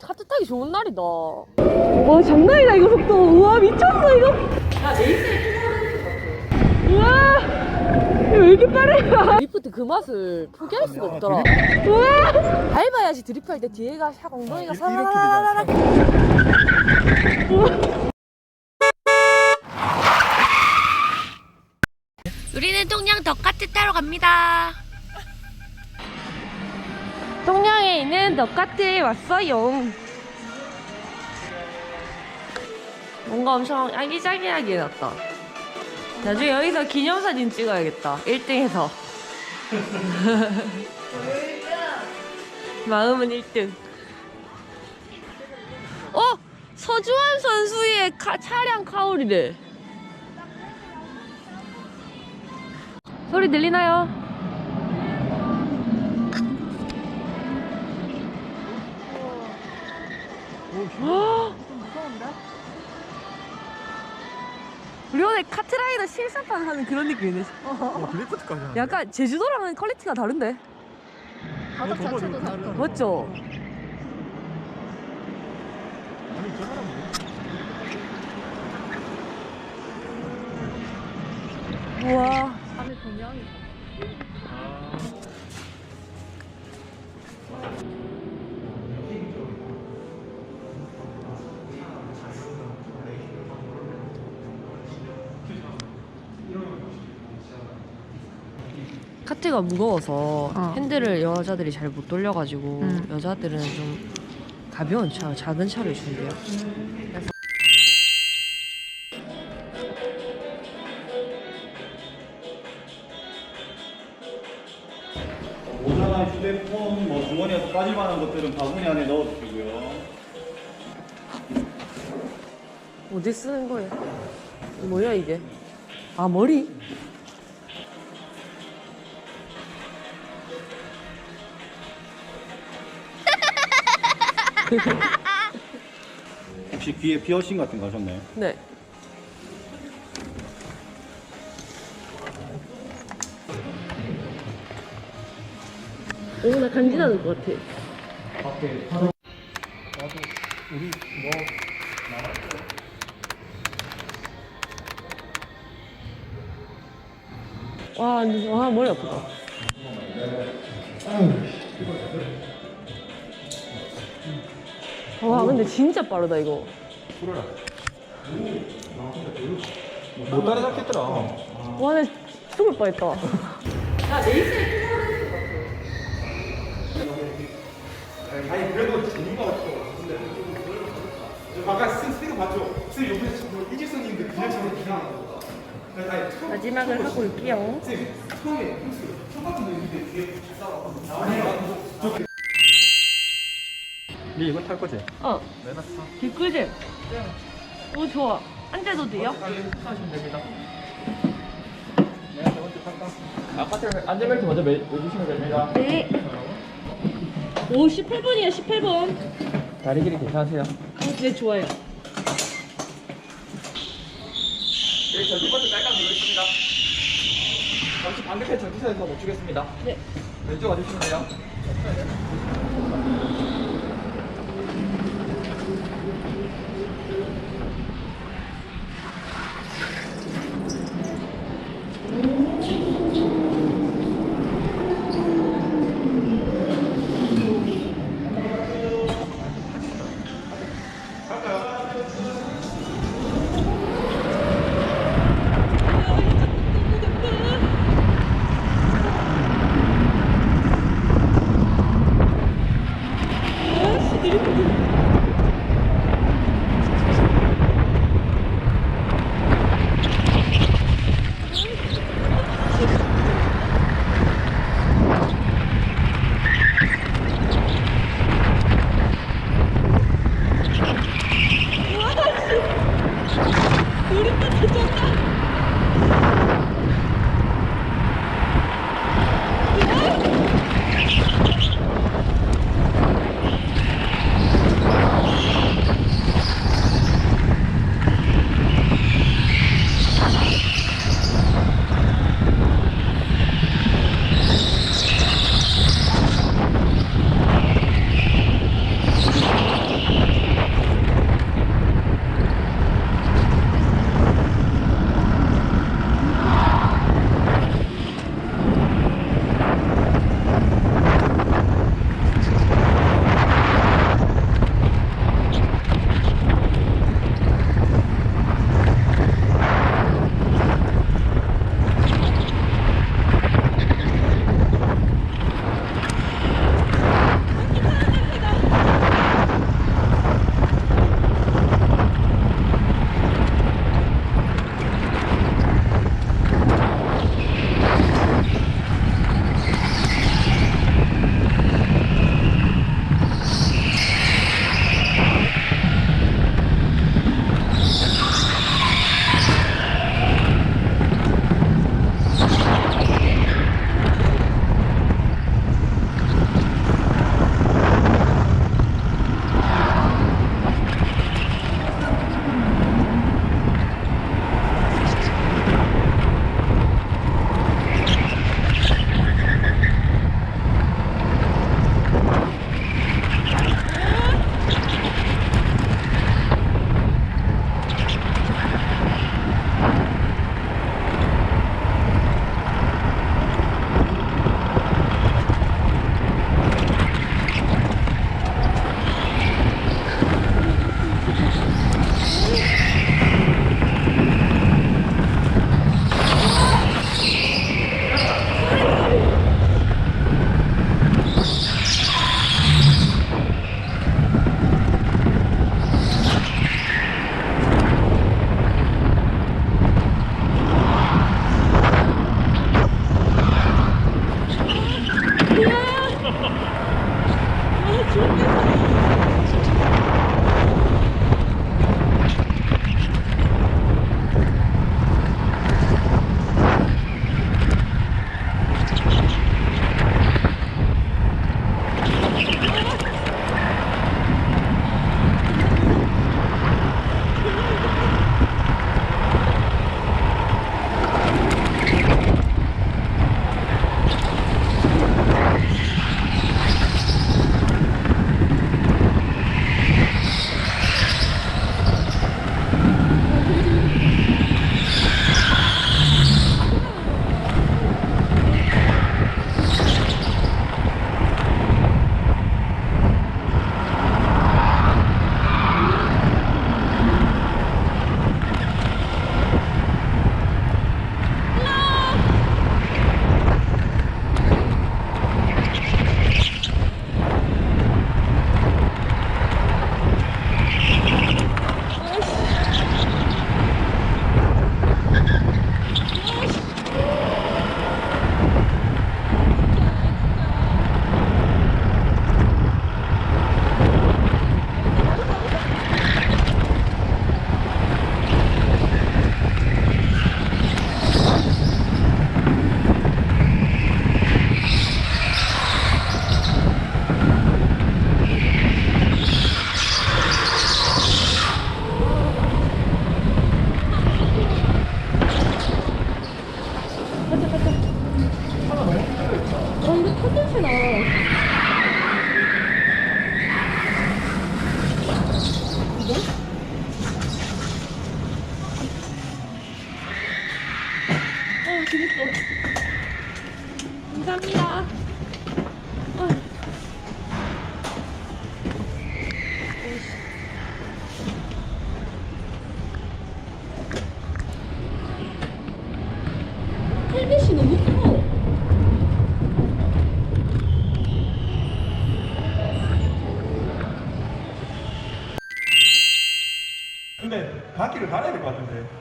카트 타기 좋은 날이다. 와 장난이다 이거 속도. 우와 미쳤어 이거. 야 레이스에 우와 이거 왜 이렇게 빠르냐? 드리프트 그 맛을 포기할 수가 없더라. 우와 밟아야지 드리프할 때 뒤에가 샥 엉덩이가 이- 사라라라라. 우리는 통영 덕카트 타러 갑니다. 통영에 있는 덕카트에 왔어요. 뭔가 엄청 아기자기하게 해놨다. 나중에 여기서 기념사진 찍어야겠다. 1등에서. 마음은 1등. 어? 서주환 선수의 카- 차량 카울이래. 소리 들리나요? 우리 오늘 카트라이더 실사판 하는 그런 느낌이네. 어, 드리프트까지 하는 약간 제주도랑은 퀄리티가 다른데? 바닥 자체도 다르다 맞죠? 아니 저 사람 뭐 우와. 카트가 무거워서 어. 핸들을 여자들이 잘 못 돌려가지고 음. 여자들은 좀 가벼운 차, 작은 차를 준대요. 모자나 휴대폰, 뭐 주머니에서 빠질 만한 것들은 바구니 안에 넣어주시고요. 어디 쓰는 거예요? 뭐야 이게? 아 머리? 혹시 귀에 피어싱 같은 거 하셨나요? 네. 오, 나 간지 나는 것 같아. 우리 뭐 와, 와 머리 아프다. 와, 근데 진짜 빠르다 이거. 못 따라잡겠더라 와, 나 죽을 뻔했다. 아니 그래도 재미가 없어 근데 저 아까 스- 스티커 봤죠? 스 옆에 뭐 이지선님들 그냥처럼 그냥 아니, 아니 처음 마지막을 하고 올게요. 쌤 처음에 홈스 똑같은 거 있는데 뒤에 잘 싸워 니 이거 탈 거지? 어, 내가 타 개꿀잼. 오, 좋아. 앉아도 돼요? 하시면 됩니다 아파트 안전벨트 먼저 매, 매주시면 됩니다. 네. 오, 18번이야, 18번. 다리 길이 괜찮으세요? 어, 네, 좋아요. 여기 전기 버튼 깔깍 누르겠습니다. 잠시 반대편 전기선에서 멈추겠습니다. 네. 왼쪽 와주시면 돼요.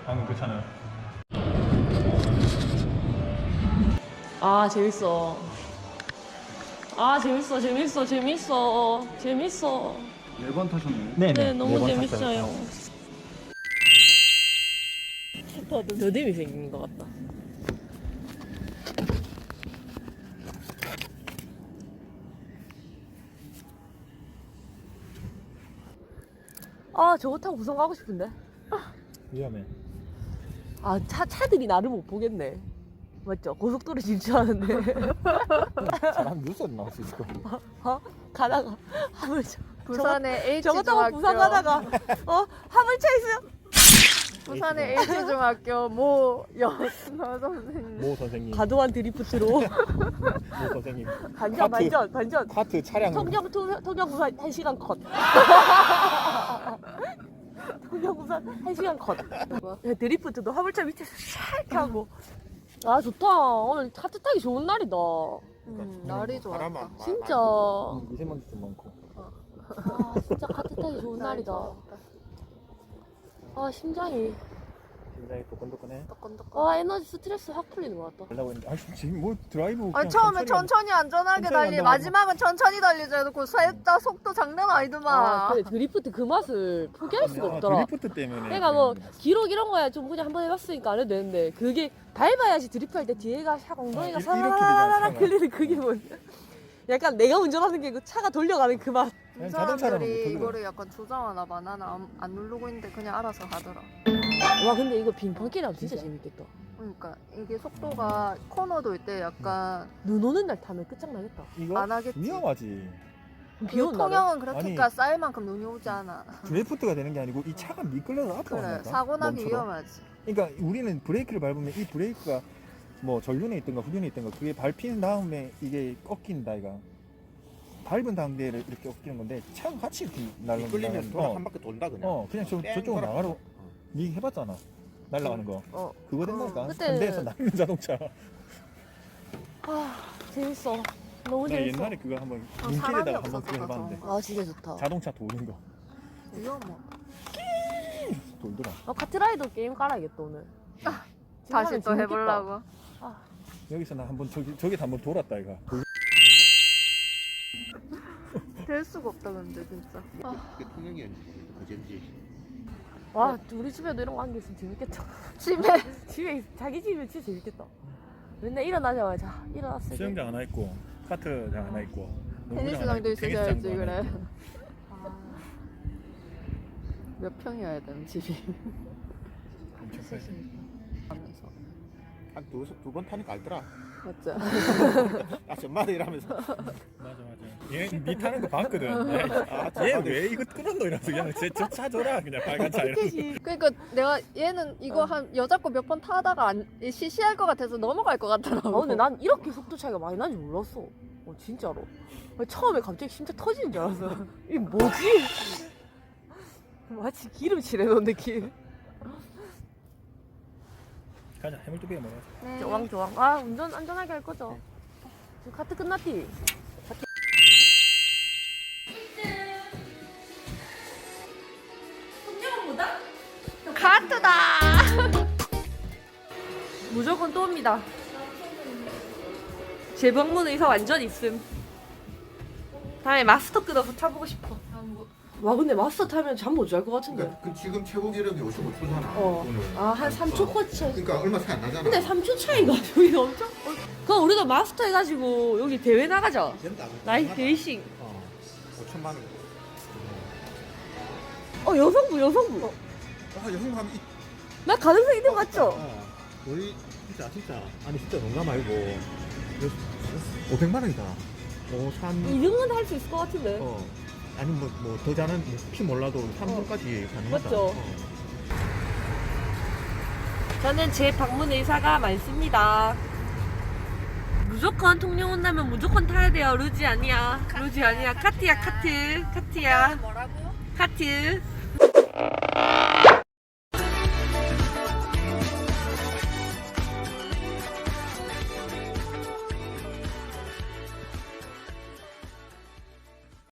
방금 그 차는 아 재밌어. 아 재밌어 재밌어 재밌어 재밌어. 네 번 타셨네 네네 네 너무 재밌어요. 더 더듬이 생긴 것 같다. 아 저거 타고 부산 가고 싶은데. 위험해 아 차 차들이 나를 못 보겠네. 맞죠? 고속도로 질주하는데. 사람 뉴스에 나올 수 있을 거 어? 가다가 화물차 부산의 H 저거 타고 중학교. 부산 가다가 어? 화물차 있어요? 부산의 H 중학교. 모 여순호 선생님. 모 선생님. 과도한 드리프트로. 모 선생님. 반전 반전 반전. 카트 차량. 통영 통- 통영 부산 1 시간 컷 통영 부산 1 시간 컷 야, 드리프트도 화물차 밑에서 샥 하고. 아 좋다. 오늘 카트 타기 좋은 날이다. 음, 날이 좋았다. 진짜. 미세먼지 좀 많고. 아 진짜 카트 타기 좋은 날이다. 아 심장이 굉장히 도끈도끈해. 아 에너지 스트레스 확 풀리는 것 같다. 달라고 했는데. 아 지금 뭐 드라이브 아니 처음에 천천히 안전하게 천천히 달리 간다고 마지막은 천천히 달리자 해놓고 살짝 속도 장난 아니더만. 아 근데 드리프트 그 맛을 포기할 수가 없더라 아, 드리프트 때문에 내가 뭐 기록 이런 거야 좀 그냥 한번 해봤으니까 안 해도 되는데 그게 밟아야지 드리프트 할때 뒤에가 샥 엉덩이가 아, 이- 이렇게 사라라라라 되잖아, 끌리는 그게 뭐 약간 내가 운전하는 게 그 차가 돌려가는 그 맛. 그냥 이 자동차라는 사람들이 거 이거를 약간 조정하나 봐 나는 안, 안 누르고 있는데 그냥 알아서 가더라 와 근데 이거 빙판길 하면 진짜 재밌겠다. 그러니까 이게 속도가 코너 돌때 약간 눈 오는 날 타면 끝장나겠다. 이거 안 하겠지 위험하지 비 오는 날은. 통영은 그렇게까 쌓일 만큼 눈이 오지 않아 드리프트가 되는 게 아니고 이 차가 미끌려서 앞으로 그래 간다니까 사고 나기. 위험하지 그러니까 우리는 브레이크를 밟으면 이 브레이크가 뭐 전륜에 있든가 후륜에 있든가 그게 밟힌 다음에 이게 꺾인다 이가 밟은 단계를 이렇게 꺾이는 건데 차가 같이 이렇게 날라 끌리면 돌아 어, 한 바퀴 돈다 그냥. 어 그냥 저, 뺑 저쪽으로 돌아. 나가로 니 해봤잖아 날라가는 거 어. 그거 된다니까 그때- 현대에서 날리는 자동차 아 재밌어. 너무 재밌어. 옛날에 그거 한번 아, 사람이 눈길에다가 한번 없어서 그거 해봤는데 아 진짜 좋다. 자동차 도는 거 위험해 돌더라 아 카트라이더 게임 깔아야겠다 오늘. 지금 다시 또 재밌겠다. 해보려고 여기서 나 한번 저기 저기서 한번 돌았다 이가 될 수가 없다 근데 진짜 그게 통영이 그젠지. 와 우리 집에도 이런 거한개 있으면 재밌겠다. 집에 집에 있- 자기 집이면 진짜 재밌겠다. 맨날 일어나자마자 자, 일어났어. 수영장 하나 있고 카트장 하나 있고 테니스장도 있으셔야지 그래. 몇 평이어야 되는 집이 엄청 크지. 하면서 한두번 타니까 알더라. 맞죠? 아 정말 이러면서. 맞아 맞아. 얘니 타는 거 봤거든. 아, 얘 왜 이거 끊었노 이러면서 그냥 저차 줘라 그냥 빨간 차 이러면서. 그러니까 내가 얘는 이거 한 여자 거 몇 번 타다가 안, 시시할 것 같아서 넘어갈 것 같더라고 아 근데 난 이렇게 속도 차이가 많이 나는 줄 몰랐어. 어 진짜로. 처음에 갑자기 심장 터지는 줄 알았어. 이게 뭐지? 마치 기름칠해 놓은 느낌. 가자 해물두개 먹어. 네. 조왕 조왕. 아 운전 안전하게 할 거죠. 지금 카트 끝났디. 카트다 무조건 또 옵니다. 재방문 의사 완전 있음. 다음에 마스터 끊어서 타보고 싶어. 와 근데 마스터 타면 잠 못 잘 것 같은데. 그러니까 그 지금 최고 기록이 55초잖아. 어. 오늘. 아한 3초 코치. 그러니까 얼마 차이 안 나잖아. 근데 3초 차이가 여기 엄청. 어, 그럼 우리가 마스터 해가지고 여기 대회 나가자. 된다. 나이스 레이싱. 어. 5천만 원. 어 여성부 여성부. 아 여성 하면 이. 나 가능성 있는 거 맞죠? 어. 우리 진짜 진짜 아니 진짜 농담 말고 500만 원이다. 어, 산. 2등은 할수 있을 것 같은데. 어. 아니 뭐뭐 더 잘한 뭐, 피 몰라도 3등까지 가능하다. 맞죠? 어. 저는 제 방문 의사가 많습니다. 무조건 통영 온다면 무조건 타야 돼요. 루지 아니야. 루지 아니야. 카트야 카트. 카트야. 뭐라고요? 카트.